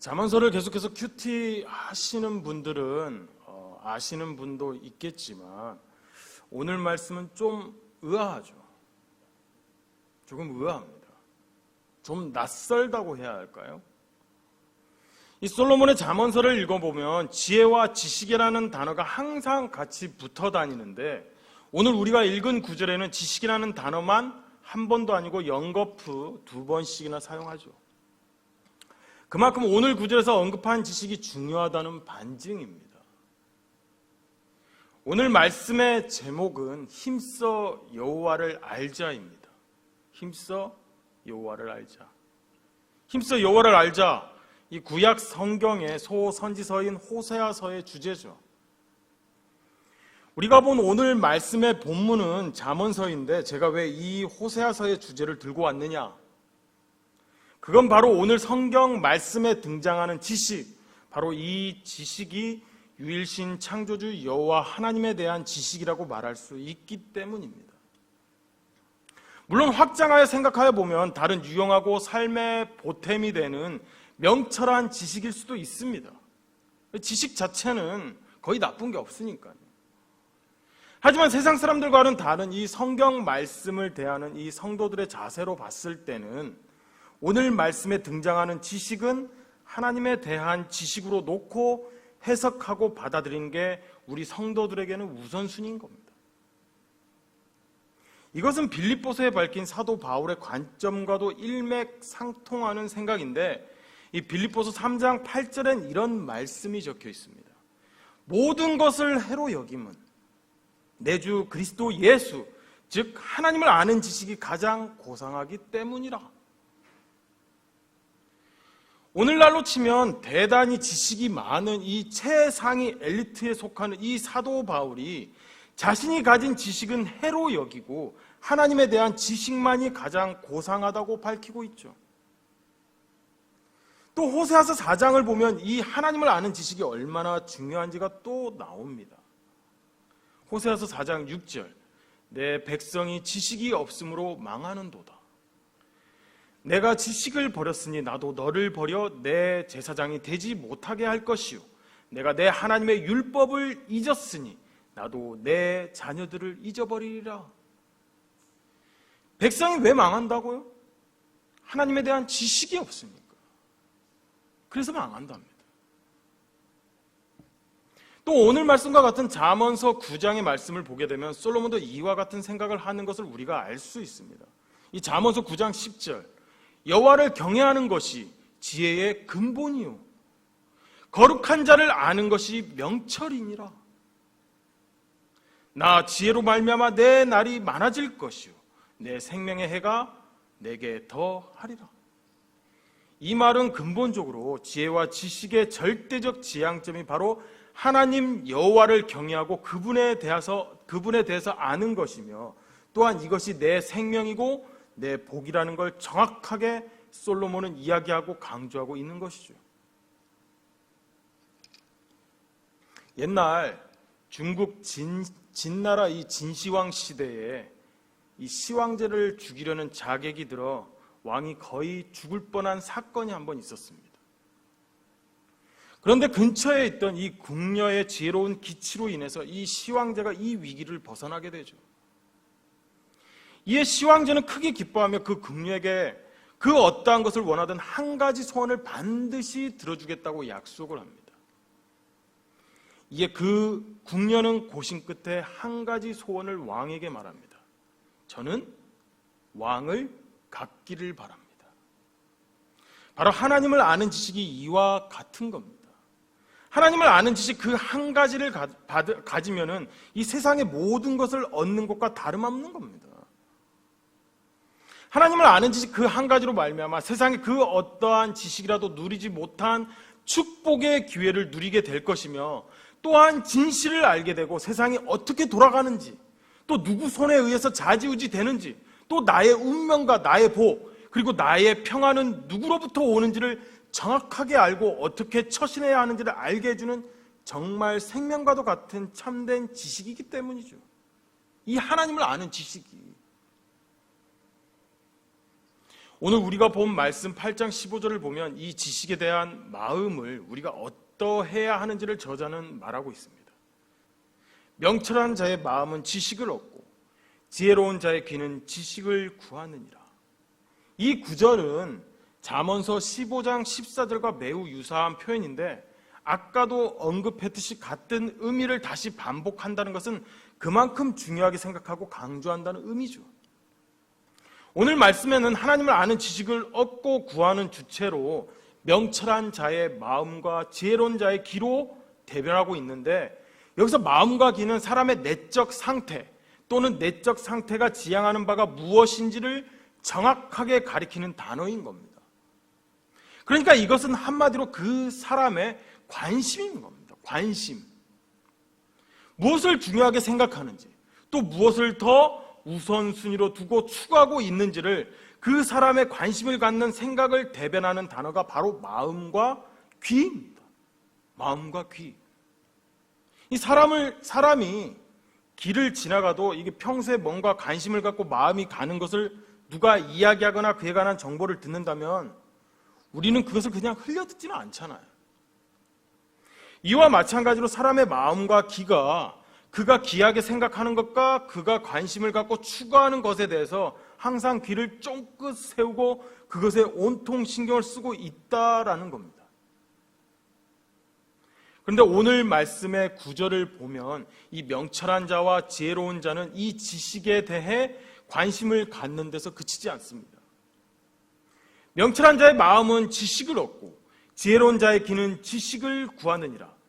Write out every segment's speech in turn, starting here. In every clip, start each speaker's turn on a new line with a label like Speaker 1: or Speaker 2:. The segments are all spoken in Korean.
Speaker 1: 자문서를 계속해서 큐티 하시는 분들은 어, 아시는 분도 있겠지만 오늘 말씀은 좀 의아하죠. 조금 의아합니다. 좀 낯설다고 해야 할까요? 이 솔로몬의 잠언서를 읽어보면 지혜와 지식이라는 단어가 항상 같이 붙어 다니는데 오늘 우리가 읽은 구절에는 지식이라는 단어만 한 번도 아니고 연거푸 두 번씩이나 사용하죠. 그만큼 오늘 구절에서 언급한 지식이 중요하다는 반증입니다. 오늘 말씀의 제목은 힘써 여호와를 알자입니다. 힘써 여호와를 알자. 힘써 여호와를 알자. 이 구약 성경의 소선지서인 호세아서의 주제죠. 우리가 본 오늘 말씀의 본문은 잠언서인데 제가 왜 이 호세아서의 주제를 들고 왔느냐? 그건 바로 오늘 성경 말씀에 등장하는 지식, 바로 이 지식이 유일신 창조주 여호와 하나님에 대한 지식이라고 말할 수 있기 때문입니다. 물론 확장하여 생각하여 보면 다른 유용하고 삶의 보탬이 되는 명철한 지식일 수도 있습니다. 지식 자체는 거의 나쁜 게 없으니까요. 하지만 세상 사람들과는 다른 이 성경 말씀을 대하는 이 성도들의 자세로 봤을 때는 오늘 말씀에 등장하는 지식은 하나님에 대한 지식으로 놓고 해석하고 받아들인 게 우리 성도들에게는 우선순위인 겁니다. 이것은 빌립보서에 밝힌 사도 바울의 관점과도 일맥상통하는 생각인데 이 빌립보서 3장 8절엔 이런 말씀이 적혀 있습니다. 모든 것을 해로 여김은 내주 그리스도 예수 즉 하나님을 아는 지식이 가장 고상하기 때문이라. 오늘날로 치면 대단히 지식이 많은 이 최상위 엘리트에 속하는 이 사도 바울이 자신이 가진 지식은 해로 여기고 하나님에 대한 지식만이 가장 고상하다고 밝히고 있죠. 또 호세아서 4장을 보면 이 하나님을 아는 지식이 얼마나 중요한지가 또 나옵니다. 호세아서 4장 6절 내 백성이 지식이 없으므로 망하는도다. 내가 지식을 버렸으니 나도 너를 버려 내 제사장이 되지 못하게 할 것이요 내가 내 하나님의 율법을 잊었으니 나도 내 자녀들을 잊어버리리라. 백성이 왜 망한다고요? 하나님에 대한 지식이 없습니까? 그래서 망한답니다. 또 오늘 말씀과 같은 잠언서 9장의 말씀을 보게 되면 솔로몬도 이와 같은 생각을 하는 것을 우리가 알 수 있습니다. 이 잠언서 9장 10절 여호와를 경외하는 것이 지혜의 근본이요 거룩한 자를 아는 것이 명철이니라. 나 지혜로 말미암아 내 날이 많아질 것이요 내 생명의 해가 내게 더 하리라. 이 말은 근본적으로 지혜와 지식의 절대적 지향점이 바로 하나님 여호와를 경외하고 그분에 대해서 그분에 대해서 아는 것이며 또한 이것이 내 생명이고 내 복이라는 걸 정확하게 솔로몬은 이야기하고 강조하고 있는 것이죠. 옛날 중국 진, 진나라 이 진시황 시대에 이 시황제를 죽이려는 자객이 들어 왕이 거의 죽을 뻔한 사건이 한 번 있었습니다. 그런데 근처에 있던 이 궁녀의 지혜로운 기치로 인해서 이 시황제가 이 위기를 벗어나게 되죠. 이에 시황제는 크게 기뻐하며 그 궁녀에게 그 어떠한 것을 원하든 한 가지 소원을 반드시 들어주겠다고 약속을 합니다. 이에 그 궁녀는 고심 끝에 한 가지 소원을 왕에게 말합니다. 저는 왕을 갖기를 바랍니다. 바로 하나님을 아는 지식이 이와 같은 겁니다. 하나님을 아는 지식 그 한 가지를 가, 가지면은 이 세상의 모든 것을 얻는 것과 다름없는 겁니다. 하나님을 아는 지식 그 한 가지로 말미암아 세상의 그 어떠한 지식이라도 누리지 못한 축복의 기회를 누리게 될 것이며 또한 진실을 알게 되고 세상이 어떻게 돌아가는지 또 누구 손에 의해서 자지우지 되는지 또 나의 운명과 나의 복 그리고 나의 평안은 누구로부터 오는지를 정확하게 알고 어떻게 처신해야 하는지를 알게 해주는 정말 생명과도 같은 참된 지식이기 때문이죠. 이 하나님을 아는 지식이. 오늘 우리가 본 말씀 8장 15절을 보면 이 지식에 대한 마음을 우리가 어떠해야 하는지를 저자는 말하고 있습니다. 명철한 자의 마음은 지식을 얻고 지혜로운 자의 귀는 지식을 구하느니라. 이 구절은 잠언서 15장 14절과 매우 유사한 표현인데 아까도 언급했듯이 같은 의미를 다시 반복한다는 것은 그만큼 중요하게 생각하고 강조한다는 의미죠. 오늘 말씀에는 하나님을 아는 지식을 얻고 구하는 주체로 명철한 자의 마음과 지혜로운 자의 기로 대변하고 있는데 여기서 마음과 기는 사람의 내적 상태 또는 내적 상태가 지향하는 바가 무엇인지를 정확하게 가리키는 단어인 겁니다. 그러니까 이것은 한마디로 그 사람의 관심인 겁니다. 관심. 무엇을 중요하게 생각하는지, 또 무엇을 더 우선순위로 두고 추구하고 있는지를 그 사람의 관심을 갖는 생각을 대변하는 단어가 바로 마음과 귀입니다. 마음과 귀. 이 사람을, 사람이 길을 지나가도 이게 평소에 뭔가 관심을 갖고 마음이 가는 것을 누가 이야기하거나 그에 관한 정보를 듣는다면 우리는 그것을 그냥 흘려듣지는 않잖아요. 이와 마찬가지로 사람의 마음과 기가 그가 귀하게 생각하는 것과 그가 관심을 갖고 추구하는 것에 대해서 항상 귀를 쫑긋 세우고 그것에 온통 신경을 쓰고 있다라는 겁니다. 그런데 오늘 말씀의 구절을 보면 이 명철한 자와 지혜로운 자는 이 지식에 대해 관심을 갖는 데서 그치지 않습니다. 명철한 자의 마음은 지식을 얻고 지혜로운 자의 귀는 지식을 구하느니라.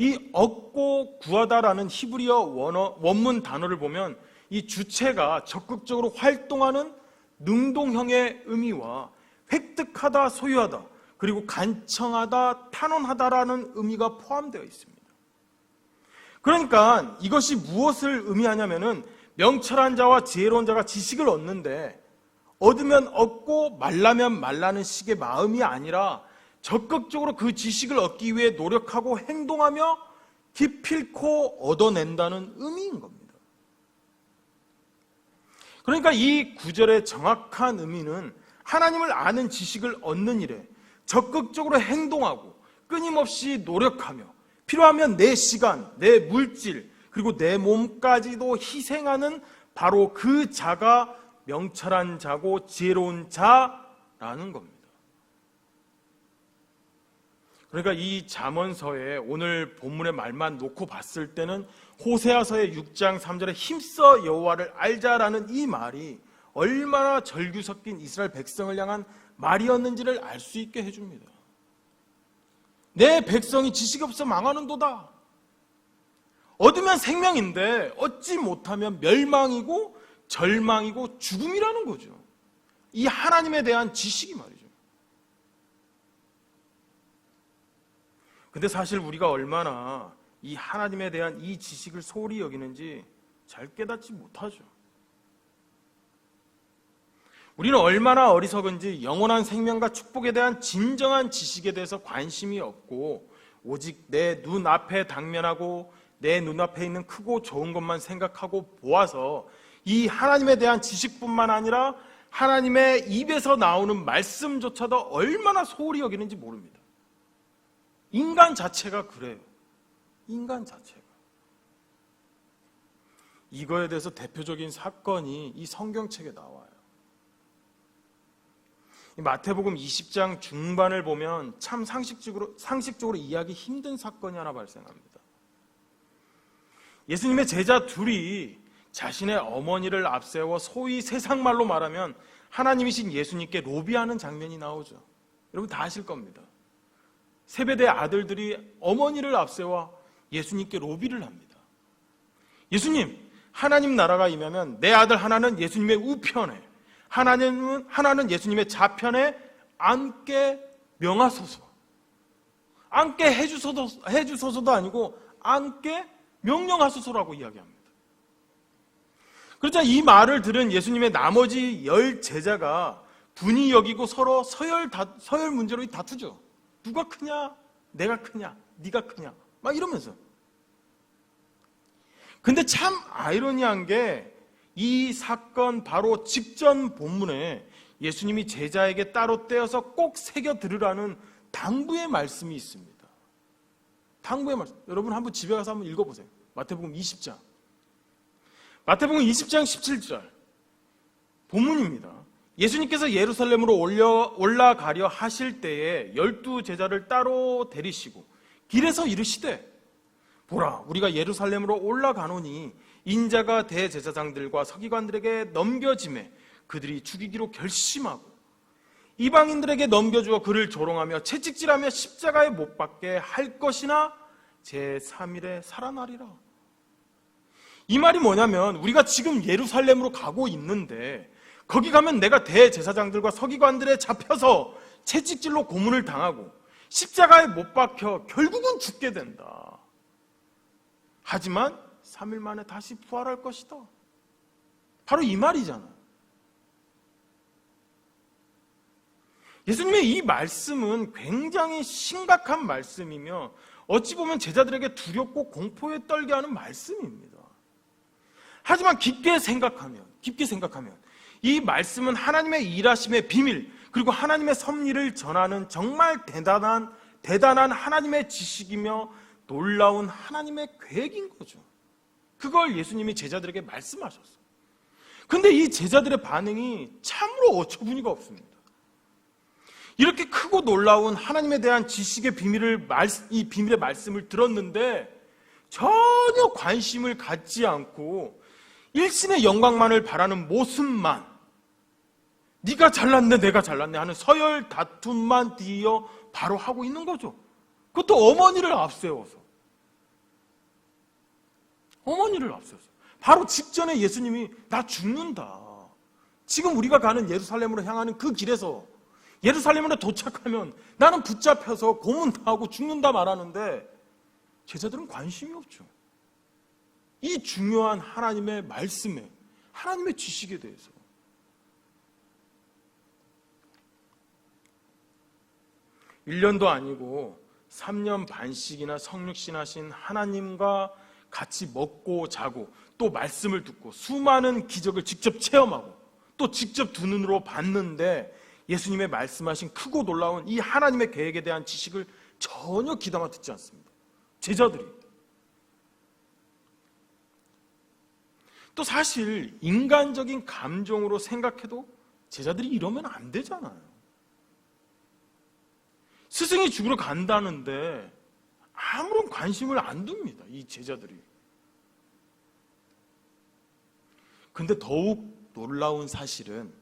Speaker 1: 이 얻고 구하다라는 히브리어 원어, 원문 단어를 보면 이 주체가 적극적으로 활동하는 능동형의 의미와 획득하다, 소유하다, 그리고 간청하다, 탄원하다라는 의미가 포함되어 있습니다. 그러니까 이것이 무엇을 의미하냐면은 명철한 자와 지혜로운 자가 지식을 얻는데 얻으면 얻고 말라면 말라는 식의 마음이 아니라 적극적으로 그 지식을 얻기 위해 노력하고 행동하며 기필코 얻어낸다는 의미인 겁니다. 그러니까 이 구절의 정확한 의미는 하나님을 아는 지식을 얻는 일에 적극적으로 행동하고 끊임없이 노력하며 필요하면 내 시간, 내 물질, 그리고 내 몸까지도 희생하는 바로 그 자가 명철한 자고 지혜로운 자라는 겁니다. 그러니까 이 잠언서에 오늘 본문의 말만 놓고 봤을 때는 호세아서의 6장 3절에 힘써 여호와를 알자라는 이 말이 얼마나 절규 섞인 이스라엘 백성을 향한 말이었는지를 알 수 있게 해줍니다. 내 백성이 지식이 없어 망하는도다. 얻으면 생명인데 얻지 못하면 멸망이고 절망이고 죽음이라는 거죠. 이 하나님에 대한 지식이 말이죠. 근데 사실 우리가 얼마나 이 하나님에 대한 이 지식을 소홀히 여기는지 잘 깨닫지 못하죠. 우리는 얼마나 어리석은지 영원한 생명과 축복에 대한 진정한 지식에 대해서 관심이 없고 오직 내 눈앞에 당면하고 내 눈앞에 있는 크고 좋은 것만 생각하고 보아서 이 하나님에 대한 지식뿐만 아니라 하나님의 입에서 나오는 말씀조차도 얼마나 소홀히 여기는지 모릅니다. 인간 자체가 그래요. 인간 자체가. 이거에 대해서 대표적인 사건이 이 성경책에 나와요. 마태복음 20장 중반을 보면 참 상식적으로, 상식적으로 이해하기 힘든 사건이 하나 발생합니다. 예수님의 제자 둘이 자신의 어머니를 앞세워 소위 세상 말로 말하면 하나님이신 예수님께 로비하는 장면이 나오죠. 여러분 다 아실 겁니다. 세배대 아들들이 어머니를 앞세워 예수님께 로비를 합니다. 예수님, 하나님 나라가 임하면 내 아들 하나는 예수님의 우편에, 하나님은 하나는 예수님의 좌편에 앉게 명하소서. 앉게 해주소서, 해주소서도 아니고 앉게 명령하소서라고 이야기합니다. 그러자 이 말을 들은 예수님의 나머지 열 제자가 분이 여기고 서로 서열, 다, 서열 문제로 다투죠. 누가 크냐? 내가 크냐? 네가 크냐? 막 이러면서. 근데 참 아이러니한 게 이 사건 바로 직전 본문에 예수님이 제자에게 따로 떼어서 꼭 새겨 들으라는 당부의 말씀이 있습니다. 당부의 말씀. 여러분 한번 집에 가서 한번 읽어보세요. 마태복음 20장. 마태복음 20장 17절. 본문입니다. 예수님께서 예루살렘으로 올려, 올라가려 하실 때에 열두 제자를 따로 데리시고 길에서 이르시되 보라 우리가 예루살렘으로 올라가노니 인자가 대제사장들과 서기관들에게 넘겨짐에 그들이 죽이기로 결심하고 이방인들에게 넘겨주어 그를 조롱하며 채찍질하며 십자가에 못 박게 할 것이나 제3일에 살아나리라. 이 말이 뭐냐면 우리가 지금 예루살렘으로 가고 있는데 거기 가면 내가 대제사장들과 서기관들에 잡혀서 채찍질로 고문을 당하고 십자가에 못 박혀 결국은 죽게 된다. 하지만 3일 만에 다시 부활할 것이다. 바로 이 말이잖아요. 예수님의 이 말씀은 굉장히 심각한 말씀이며 어찌 보면 제자들에게 두렵고 공포에 떨게 하는 말씀입니다. 하지만 깊게 생각하면, 깊게 생각하면 이 말씀은 하나님의 일하심의 비밀, 그리고 하나님의 섭리를 전하는 정말 대단한, 대단한 하나님의 지식이며 놀라운 하나님의 계획인 거죠. 그걸 예수님이 제자들에게 말씀하셨어요. 근데 이 제자들의 반응이 참으로 어처구니가 없습니다. 이렇게 크고 놀라운 하나님에 대한 지식의 비밀을 이 비밀의 말씀을 들었는데 전혀 관심을 갖지 않고 일신의 영광만을 바라는 모습만 네가 잘났네 내가 잘났네 하는 서열 다툼만 뒤이어 바로 하고 있는 거죠. 그것도 어머니를 앞세워서 어머니를 앞세워서 바로 직전에 예수님이 나 죽는다. 지금 우리가 가는 예루살렘으로 향하는 그 길에서 예루살렘으로 도착하면 나는 붙잡혀서 고문당하고 죽는다 말하는데 제자들은 관심이 없죠. 이 중요한 하나님의 말씀에 하나님의 지식에 대해서 (1년도) 아니고 (3년) 반씩이나 성육신하신 하나님과 같이 먹고 자고 또 말씀을 듣고 수많은 기적을 직접 체험하고 또 직접 두 눈으로 봤는데 예수님의 말씀하신 크고 놀라운 이 하나님의 계획에 대한 지식을 전혀 귀담아 듣지 않습니다. 제자들이. 또 사실 인간적인 감정으로 생각해도 제자들이 이러면 안 되잖아요. 스승이 죽으러 간다는데 아무런 관심을 안 둡니다. 이 제자들이. 근데 더욱 놀라운 사실은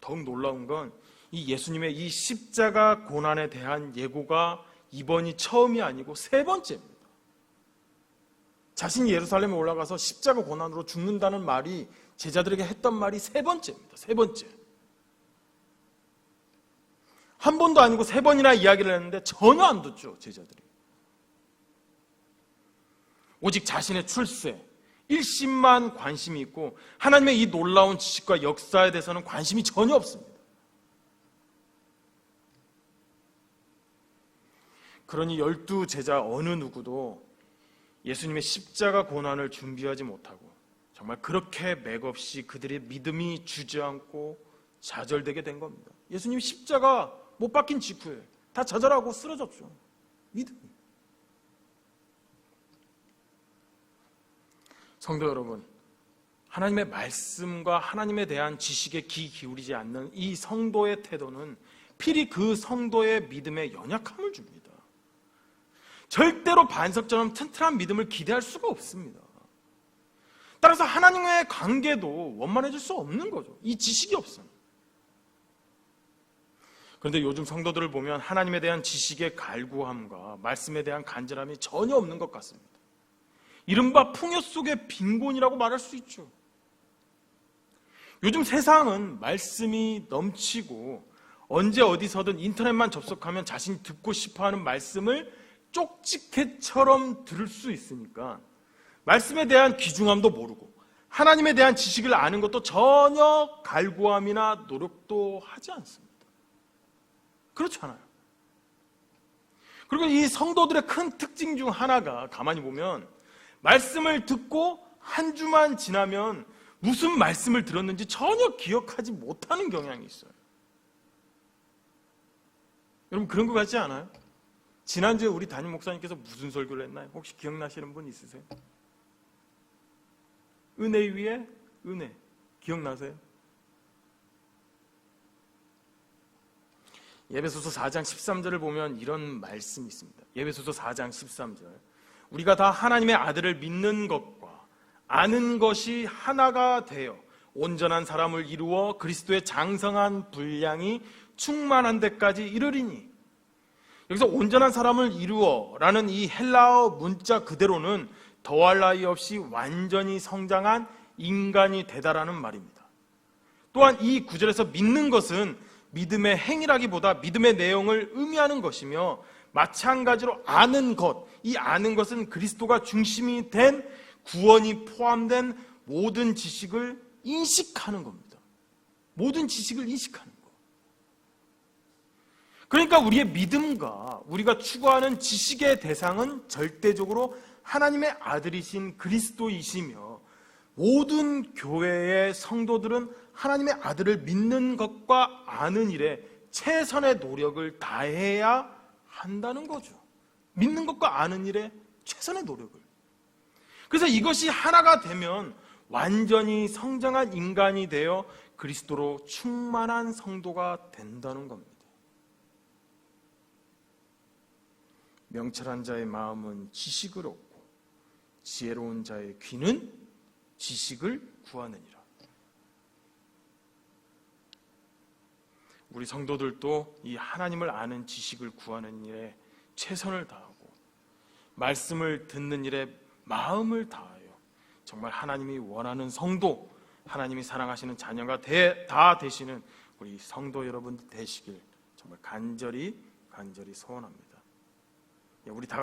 Speaker 1: 더욱 놀라운 건 이 예수님의 이 십자가 고난에 대한 예고가 이번이 처음이 아니고 세 번째입니다. 자신이 예루살렘에 올라가서 십자가 고난으로 죽는다는 말이 제자들에게 했던 말이 세 번째입니다. 세 번째. 한 번도 아니고 세 번이나 이야기를 했는데 전혀 안 듣죠, 제자들이. 오직 자신의 출세, 일심만 관심이 있고 하나님의 이 놀라운 지식과 역사에 대해서는 관심이 전혀 없습니다. 그러니 열두 제자 어느 누구도 예수님의 십자가 고난을 준비하지 못하고 정말 그렇게 맥없이 그들의 믿음이 주저앉고 좌절되게 된 겁니다. 예수님 십자가 못 박힌 직후에 다 좌절하고 쓰러졌죠. 믿음. 성도 여러분, 하나님의 말씀과 하나님에 대한 지식에 귀 기울이지 않는 이 성도의 태도는 필히 그 성도의 믿음에 연약함을 줍니다. 절대로 반석처럼 튼튼한 믿음을 기대할 수가 없습니다. 따라서 하나님과의 관계도 원만해질 수 없는 거죠. 이 지식이 없어요. 그런데 요즘 성도들을 보면 하나님에 대한 지식의 갈구함과 말씀에 대한 간절함이 전혀 없는 것 같습니다. 이른바 풍요 속의 빈곤이라고 말할 수 있죠. 요즘 세상은 말씀이 넘치고 언제 어디서든 인터넷만 접속하면 자신이 듣고 싶어 하는 말씀을 쪽지게처럼 들을 수 있으니까 말씀에 대한 귀중함도 모르고 하나님에 대한 지식을 아는 것도 전혀 갈구함이나 노력도 하지 않습니다. 그렇지 않아요. 그리고 이 성도들의 큰 특징 중 하나가 가만히 보면 말씀을 듣고 한 주만 지나면 무슨 말씀을 들었는지 전혀 기억하지 못하는 경향이 있어요. 여러분 그런 것 같지 않아요? 지난주에 우리 담임 목사님께서 무슨 설교를 했나요? 혹시 기억나시는 분 있으세요? 은혜 위에 은혜 기억나세요? 예배소서 4장 13절을 보면 이런 말씀이 있습니다. 예배소서 4장 13절. 우리가 다 하나님의 아들을 믿는 것과 아는 것이 하나가 되어 온전한 사람을 이루어 그리스도의 장성한 분량이 충만한 데까지 이르리니 여기서 온전한 사람을 이루어라는 이 헬라어 문자 그대로는 더할 나위 없이 완전히 성장한 인간이 되다라는 말입니다. 또한 이 구절에서 믿는 것은 믿음의 행위라기보다 믿음의 내용을 의미하는 것이며 마찬가지로 아는 것, 이 아는 것은 그리스도가 중심이 된 구원이 포함된 모든 지식을 인식하는 겁니다. 모든 지식을 인식하는 것. 그러니까 우리의 믿음과 우리가 추구하는 지식의 대상은 절대적으로 하나님의 아들이신 그리스도이시며 모든 교회의 성도들은 하나님의 아들을 믿는 것과 아는 일에 최선의 노력을 다해야 한다는 거죠. 믿는 것과 아는 일에 최선의 노력을. 그래서 이것이 하나가 되면 완전히 성장한 인간이 되어 그리스도로 충만한 성도가 된다는 겁니다. 명철한 자의 마음은 지식을 얻고 지혜로운 자의 귀는 지식을 구하느니라. 우리 성도들도 이 하나님을 아는 지식을 구하는 일에 최선을 다하고 말씀을 듣는 일에 마음을 다하여 정말 하나님이 원하는 성도, 하나님이 사랑하시는 자녀가 되, 다 되시는 우리 성도 여러분 되시길 정말 간절히 간절히 소원합니다. 예, 우리 다